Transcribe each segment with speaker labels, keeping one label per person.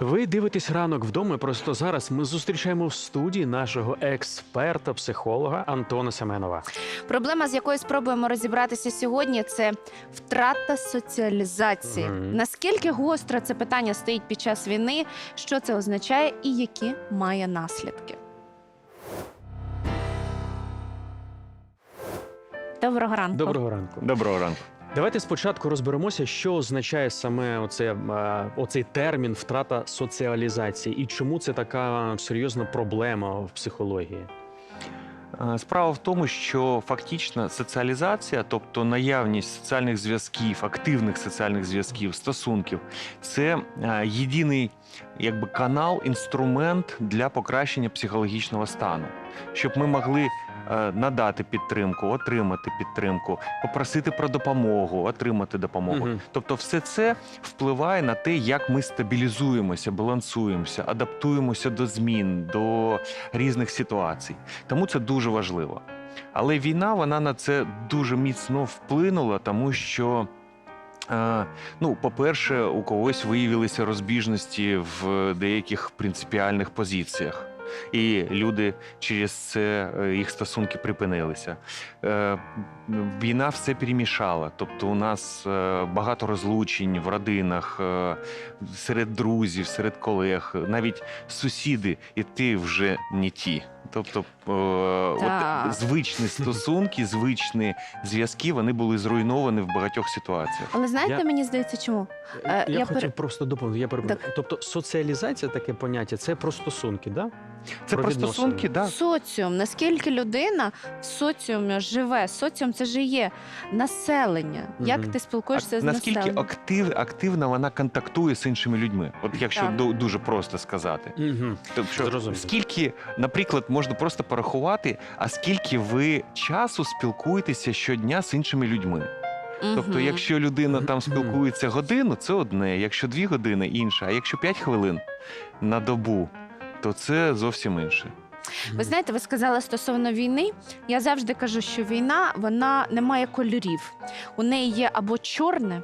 Speaker 1: Ви дивитесь ранок вдома. і Просто зараз ми зустрічаємо в студії нашого експерта, психолога Антона Семенова.
Speaker 2: Проблема, з якою спробуємо розібратися сьогодні, це втрата соціалізації.
Speaker 1: Мгм.
Speaker 2: Наскільки гостро це питання стоїть під час війни, що це означає і які має наслідки? Доброго ранку.
Speaker 1: Доброго ранку.
Speaker 3: Доброго ранку.
Speaker 1: Давайте спочатку розберемося, що означає саме оце, е, оцей термін втрата соціалізації і чому це така серйозна проблема в психології.
Speaker 3: Е, Справа в тому, що фактично соціалізація, тобто наявність соціальних зв'язків, активних соціальних зв'язків, стосунків, це е, єдиний якби, канал, інструмент для покращення психологічного стану, щоб ми могли надати підтримку, отримати підтримку, попросити про допомогу, отримати допомогу.
Speaker 1: Мгм.
Speaker 3: Тобто, все це впливає на те, як ми стабілізуємося, балансуємося, адаптуємося до змін, до різних ситуацій. Тому це дуже важливо. Але війна вона на це дуже міцно вплинула, тому що. е, Ну, по-перше, у когось виявилися розбіжності в деяких принципіальних позиціях, і люди через це е, їх стосунки припинилися. Е, Війна все перемішала. Тобто, у нас е, багато розлучень в родинах, серед друзів, серед колег, навіть сусіди, і ти вже не ті. Тобто, е, от звичні стосунки, звичні зв'язки, вони були зруйновані в багатьох ситуаціях.
Speaker 2: Але знаєте,
Speaker 1: Я-
Speaker 2: мені здається, чому? Е,
Speaker 1: я,
Speaker 2: я
Speaker 1: хотів
Speaker 2: пере-
Speaker 1: просто доповнити. Я перепрошую. Тобто соціалізація таке поняття це про стосунки, да?
Speaker 3: Це
Speaker 1: Про
Speaker 3: про
Speaker 1: відносини.
Speaker 3: стосунки, да.
Speaker 2: Соціум, наскільки людина в соціумі живе? Соціум це ж і є населення. Як
Speaker 1: Мгм.
Speaker 2: ти спілкуєшся
Speaker 3: А
Speaker 2: з
Speaker 3: наскільки
Speaker 2: населенням?
Speaker 3: актив, активно вона контактує з іншими людьми? От якщо
Speaker 2: Так.
Speaker 3: ду- дуже просто сказати.
Speaker 1: Угу.
Speaker 3: Тобто, що
Speaker 1: Зрозуміло.
Speaker 3: скільки, наприклад, можна просто порахувати, а скільки ви часу спілкуєтеся щодня з іншими людьми? Тобто, якщо людина там спілкується годину, це одне, якщо дві години інше, а якщо п'ять хвилин на добу, то це зовсім інше.
Speaker 2: Ви знаєте, ви сказали стосовно війни. Я завжди кажу, що війна вона не має кольорів. У неї є або чорне.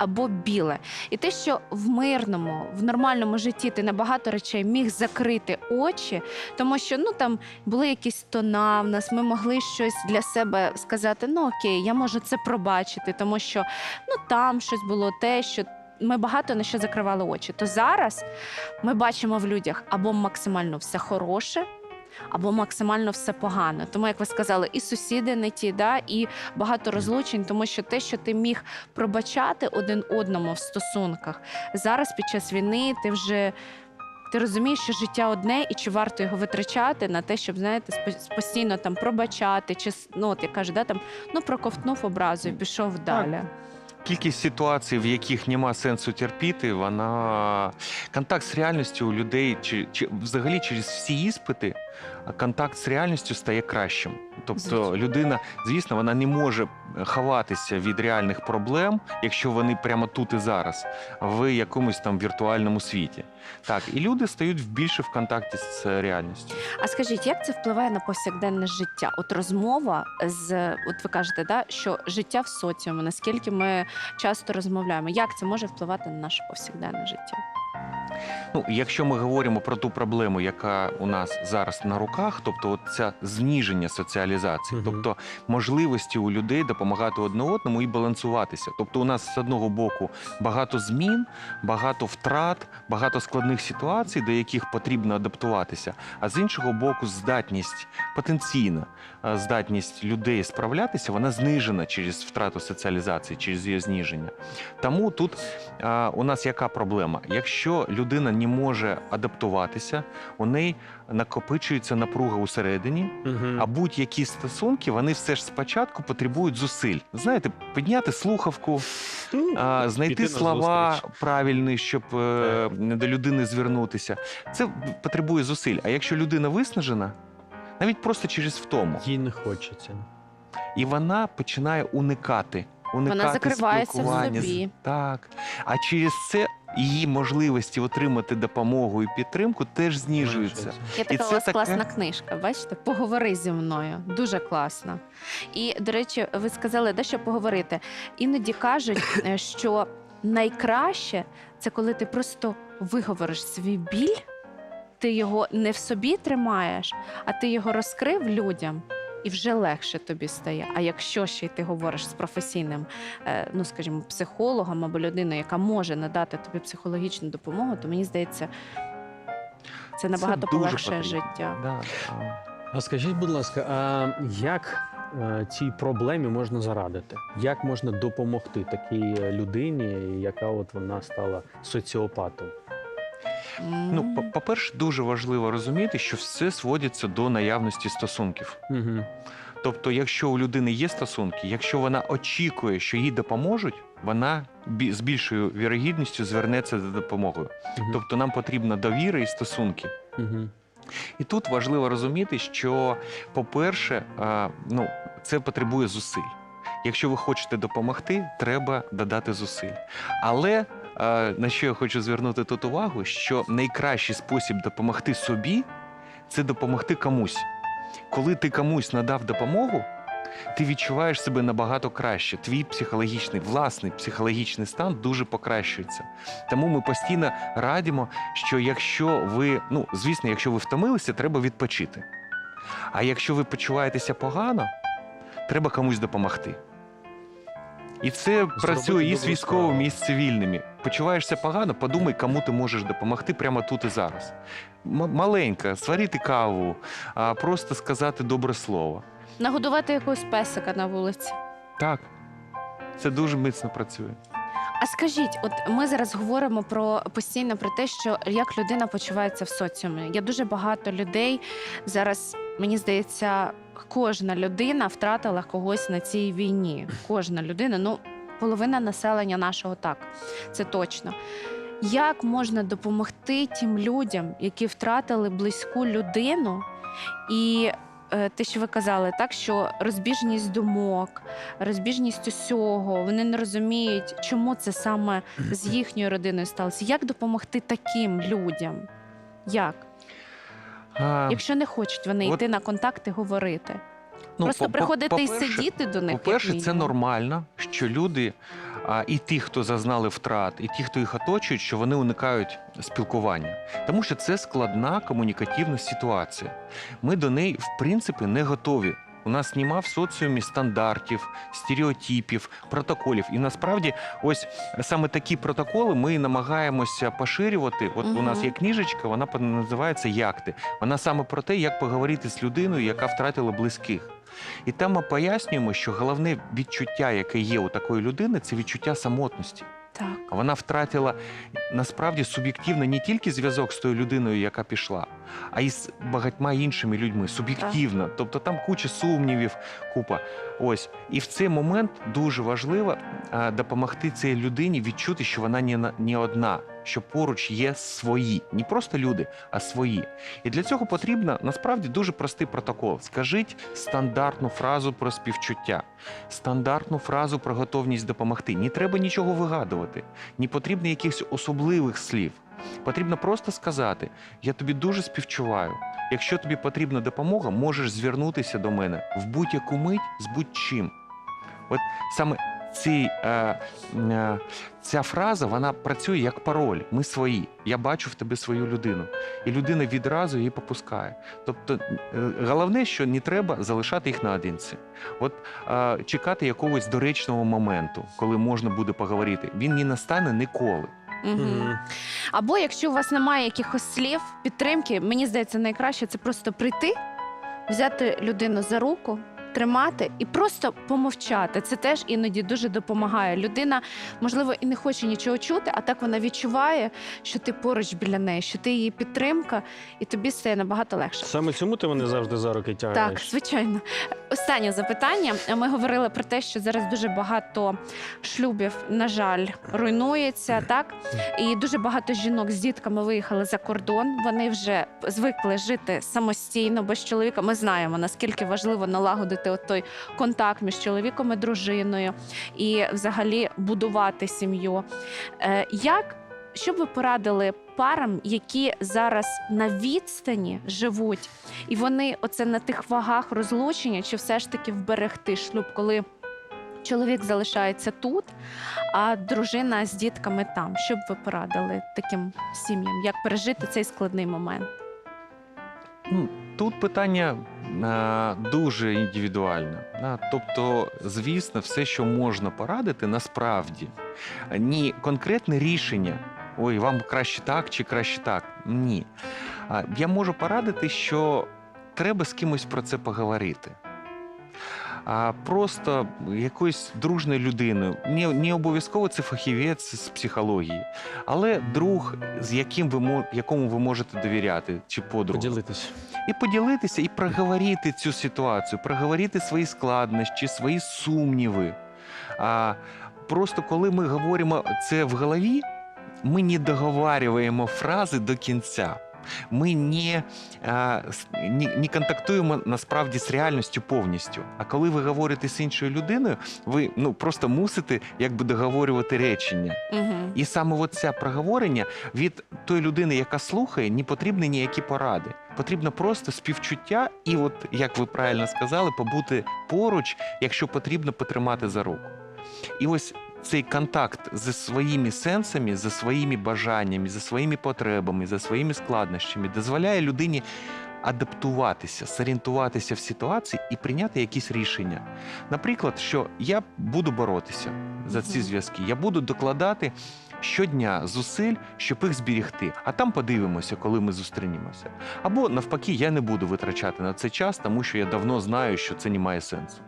Speaker 2: Або біле, і те, що в мирному, в нормальному житті ти на багато речей міг закрити очі, тому що ну там були якісь тона в нас, ми могли щось для себе сказати: ну окей, я можу це пробачити, тому що ну там щось було те, що ми багато на що закривали очі. То зараз ми бачимо в людях або максимально все хороше, або максимально все погано. Тому, як ви сказали, і сусіди не ті, да, і багато розлучень, тому що те, що ти міг пробачати один одному в стосунках, зараз під час війни ти вже. Ти розумієш, що життя одне, і чи варто його витрачати на те, щоб знаєте, постійно там пробачати, чи ну от я кажу, да, там ну проковтнув образу і пішов далі.
Speaker 3: Кількість ситуацій, в яких нема сенсу терпіти, вона контакт з реальністю у людей чи, чи взагалі через всі іспити, контакт з реальністю стає кращим. Тобто людина, звісно, вона не може ховатися від реальних проблем, якщо вони прямо тут і зараз, в якомусь там віртуальному світі. Так, і люди стають більше в контакті з реальністю.
Speaker 2: А скажіть, як це впливає на повсякденне життя? От розмова з от ви кажете, да, що життя в соціумі, наскільки ми часто розмовляємо, як це може впливати на наше повсякденне життя?
Speaker 3: Ну, якщо ми говоримо про ту проблему, яка у нас зараз на руках, тобто от ця зніження соціалізації,
Speaker 1: Мгм.
Speaker 3: тобто можливості у людей допомагати одне одному і балансуватися. Тобто, у нас з одного боку багато змін, багато втрат, багато складних ситуацій, до яких потрібно адаптуватися. А з іншого боку, здатність потенційна здатність людей справлятися, вона знижена через втрату соціалізації, через її зниження. Тому тут а, у нас яка проблема? Якщо людина не може адаптуватися, у неї накопичується напруга усередині,
Speaker 1: Угу.
Speaker 3: а будь-які стосунки вони все ж спочатку потребують зусиль. Знаєте, підняти слухавку, а, знайти слова правильні, щоб е, до людини звернутися. Це потребує зусиль. А якщо людина виснажена, навіть просто через втому,
Speaker 1: Їй не хочеться.
Speaker 3: і вона починає уникати. Уникати
Speaker 2: закривається в
Speaker 3: спілкування з-
Speaker 2: собі.
Speaker 3: Так. А через це її можливості отримати допомогу і підтримку теж знижуються.
Speaker 2: Є така
Speaker 3: це
Speaker 2: у вас
Speaker 3: таке-
Speaker 2: класна книжка. Бачите, поговори зі мною. Дуже класна. І, до речі, ви сказали, де що поговорити. Іноді кажуть, е, що найкраще це коли ти просто виговориш свій біль, ти його не в собі тримаєш, а ти його розкрив людям. І вже легше тобі стає. А якщо ще й ти говориш з професійним, е, ну скажімо, психологом або людиною, яка може надати тобі психологічну допомогу, то мені здається, це набагато
Speaker 3: дуже
Speaker 2: полегшує
Speaker 3: потрібно.
Speaker 2: життя.
Speaker 3: Да. а.
Speaker 1: А скажіть, будь ласка, а як е, цій проблемі можна зарадити? Як можна допомогти такій е, людині, яка от вона стала соціопатом?
Speaker 3: Ну, по- по-перше, дуже важливо розуміти, що все сводиться до наявності стосунків.
Speaker 1: Угу.
Speaker 3: Тобто, якщо у людини є стосунки, якщо вона очікує, що їй допоможуть, вона бі- з більшою вірогідністю звернеться за допомогою. Тобто нам потрібна довіра і стосунки.
Speaker 1: Угу.
Speaker 3: І тут важливо розуміти, що, по-перше, а, ну, це потребує зусиль. Якщо ви хочете допомогти, треба додати зусиль. Але на що я хочу звернути тут увагу, що найкращий спосіб допомогти собі це допомогти комусь. Коли ти комусь надав допомогу, ти відчуваєш себе набагато краще. Твій психологічний, власний психологічний стан дуже покращується. Тому ми постійно радимо, що якщо ви, ну звісно, якщо ви втомилися, треба відпочити. А якщо ви почуваєтеся погано, треба комусь допомогти. І це працює і з військовими, і з цивільними. Почуваєшся погано, подумай, кому ти можеш допомогти прямо тут і зараз. М- маленька, сварити каву, а просто сказати добре слово.
Speaker 2: Нагодувати якогось песика на вулиці.
Speaker 3: Так, це дуже міцно працює.
Speaker 2: А скажіть, от ми зараз говоримо про постійно про те, що як людина почувається в соціумі. Є дуже багато людей зараз. Мені здається, кожна людина втратила когось на цій війні. Кожна людина, ну половина населення нашого так, це точно. Як можна допомогти тим людям, які втратили близьку людину, і те, що ви казали, так що розбіжність думок, розбіжність усього, вони не розуміють, чому це саме з їхньою родиною сталося. Як допомогти таким людям? Як?
Speaker 3: А,
Speaker 2: Якщо не хочуть вони
Speaker 3: от-
Speaker 2: йти на контакти, говорити.
Speaker 3: Ну,
Speaker 2: Просто
Speaker 3: по- по-
Speaker 2: приходити і
Speaker 3: по-перше,
Speaker 2: сидіти до них.
Speaker 3: По-перше, це нормально, що люди, а, і ті, хто зазнали втрат, і ті, хто їх оточують, що вони уникають спілкування. Тому що це складна комунікативна ситуація. Ми до неї, в принципі, не готові. У нас нема в соціумі стандартів, стереотипів, протоколів. І насправді, ось саме такі протоколи ми намагаємося поширювати. От у нас є книжечка, вона називається Як ти. Вона саме про те, як поговорити з людиною, яка втратила близьких. І там ми пояснюємо, що головне відчуття, яке є у такої людини, це відчуття самотності. Вона втратила насправді суб'єктивно не тільки зв'язок з тою людиною, яка пішла, а й з багатьма іншими людьми. Суб'єктивно. Тобто там куча сумнівів, купа. Ось. І в цей момент дуже важливо допомогти цій людині відчути, що вона не, не одна, що поруч є свої, не просто люди, а свої. І для цього потрібно насправді дуже простий протокол. Скажіть стандартну фразу про співчуття, стандартну фразу про готовність допомогти. Не треба нічого вигадувати, не потрібно якихось особливих слів. Потрібно просто сказати: я тобі дуже співчуваю. Якщо тобі потрібна допомога, можеш звернутися до мене в будь-яку мить з будь-чим. От саме ці, е, е, ця фраза вона працює як пароль. Ми свої. Я бачу в тебе свою людину. І людина відразу її попускає. Тобто, е, головне, що не треба залишати їх наодинці. От е, чекати якогось доречного моменту, коли можна буде поговорити. Він не настане ніколи.
Speaker 2: Або якщо у вас немає якихось слів підтримки, мені здається, найкраще це просто прийти, взяти людину за руку. Тримати і просто помовчати. Це теж іноді дуже допомагає. Людина, можливо, і не хоче нічого чути, а так вона відчуває, що ти поруч біля неї, що ти її підтримка, і тобі стає набагато легше.
Speaker 1: Саме цьому ти мене завжди за руки тягаєш.
Speaker 2: Так, звичайно. Останнє запитання. Ми говорили про те, що зараз дуже багато шлюбів, на жаль, руйнується, так? І дуже багато жінок з дітками виїхали за кордон. Вони вже звикли жити самостійно, без чоловіка. Ми знаємо, наскільки важливо налагодити от той контакт між чоловіком і дружиною і взагалі будувати сім'ю. Е, як що б ви порадили парам, які зараз на відстані живуть, і вони оце на тих вагах розлучення, чи все ж таки вберегти шлюб, коли Чоловік залишається тут, а дружина з дітками там. Що б ви порадили таким сім'ям? Як пережити цей складний момент?
Speaker 3: Ну, Тут питання дуже індивідуальне. Да? Тобто, звісно, все, що можна порадити, насправді ні конкретне рішення. Ой, вам краще так чи краще так. Ні. Я можу порадити, що треба з кимось про це поговорити. А просто якоюсь дружною людиною. Не, не обов'язково це фахівець з психології, але друг, з яким ви якому ви можете довіряти, чи подруга
Speaker 1: Поділитись.
Speaker 3: І поділитися, і проговорити цю ситуацію, проговорити свої складнощі, свої сумніви. А просто коли ми говоримо це в голові, ми не договарюємо фрази до кінця. Ми не, а, не, не контактуємо насправді з реальністю повністю. А коли ви говорите з іншою людиною, ви ну просто мусите якби договорювати речення.
Speaker 2: Угу.
Speaker 3: І саме от це проговорення від тої людини, яка слухає, не потрібні ніякі поради. Потрібно просто співчуття, і, от як ви правильно сказали, побути поруч, якщо потрібно потримати за руку. І ось цей контакт зі своїми сенсами, за своїми бажаннями, за своїми потребами, за своїми складнощами дозволяє людині адаптуватися, зорієнтуватися в ситуації і прийняти якісь рішення. Наприклад, що я буду боротися за ці зв'язки, я буду докладати щодня зусиль, щоб їх зберігти. А там подивимося, коли ми зустрінемося. Або навпаки, я не буду витрачати на це час, тому що я давно знаю, що це не має сенсу.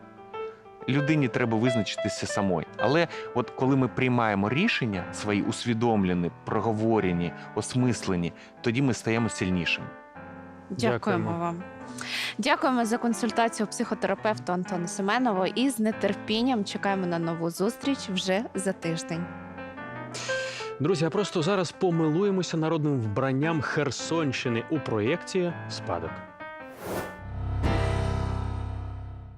Speaker 3: Людині треба визначитися самой. Але от коли ми приймаємо рішення свої усвідомлені, проговорені, осмислені, тоді ми стаємо сильнішими.
Speaker 2: Дякуємо
Speaker 1: Дякуємо.
Speaker 2: вам. Дякуємо за консультацію психотерапевту Антону Семенову і з нетерпінням чекаємо на нову зустріч вже за тиждень.
Speaker 1: Друзі, а просто зараз помилуємося народним вбранням Херсонщини у проєкті Спадок.